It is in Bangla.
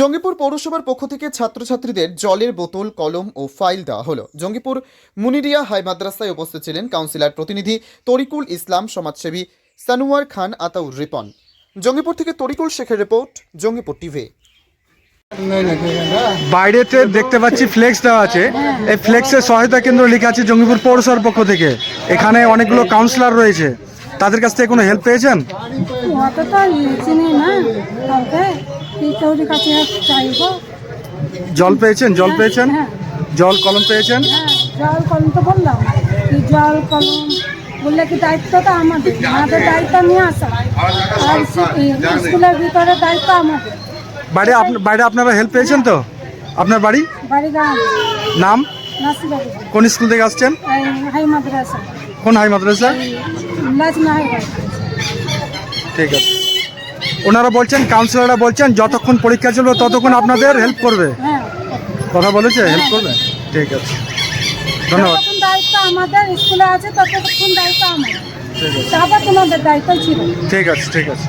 জঙ্গিপুর পৌরসভার পক্ষ থেকে ছাত্রছাত্রীদের জলের বোতল, কলম ও ফাইল দেওয়া হলো। জঙ্গিপুর মুনিরিয়া হাই মাদ্রাসায় উপস্থিত ছিলেন কাউন্সিলর প্রতিনিধি তরিকুল ইসলাম, সমাজসেবী সানুয়ার খান, আতাউর রিপন। জঙ্গিপুর থেকে তরিকুল শেখের রিপোর্ট, জঙ্গিপুর টিভি। বাইরেতে দেখতে পাচ্ছি ফ্লেক্স দেওয়া আছে। এই ফ্লেক্সের সহায়তা কেন্দ্র লেখা আছে জঙ্গিপুর পৌরসভার পক্ষ থেকে। এখানে অনেকগুলো কাউন্সিলর রয়েছে। তাদের কাছ থেকে কোনো হেল্প পেয়েছেন? অত তো চিনি না কাউকে টিচৌরির কাছে চাইব। জল পেয়েছেন? জল পেয়েছেন? হ্যাঁ। জল কলম পেয়েছেন? হ্যাঁ জল কলম তো বললাম। জল কলম? বললে কি দায়িত্বটা আমাদের? আমাদের দায়িত্ব নিয়ে আসা আর স্কুলের ভিতরে দায়িত্ব আমাদের। বাইরে আপ- বাইরে আপনারা হেল্প পেয়েছেন তো? আপনার বাড়ি? বাড়ি নাম? কোন স্কুল থেকে আসছেন? এই হাই মাদ্রাসা। কোন হাই মাদ্রাসা? না ঠিক আছে। ওনারা বলছেন কাউন্সিলররা বলছেন যতক্ষণ পরীক্ষা চলবে ততক্ষণ আপনাদের হেল্প করবে। হ্যাঁ। কথা বলেছে? হেল্প করবে? ঠিক আছে। ধন্যবাদ। দায়িত্ব আমাদের স্কুলে আছে ততক্ষণ দায়িত্ব আমাদের ঠিক আছে। ঠিক আছে ঠিক আছে।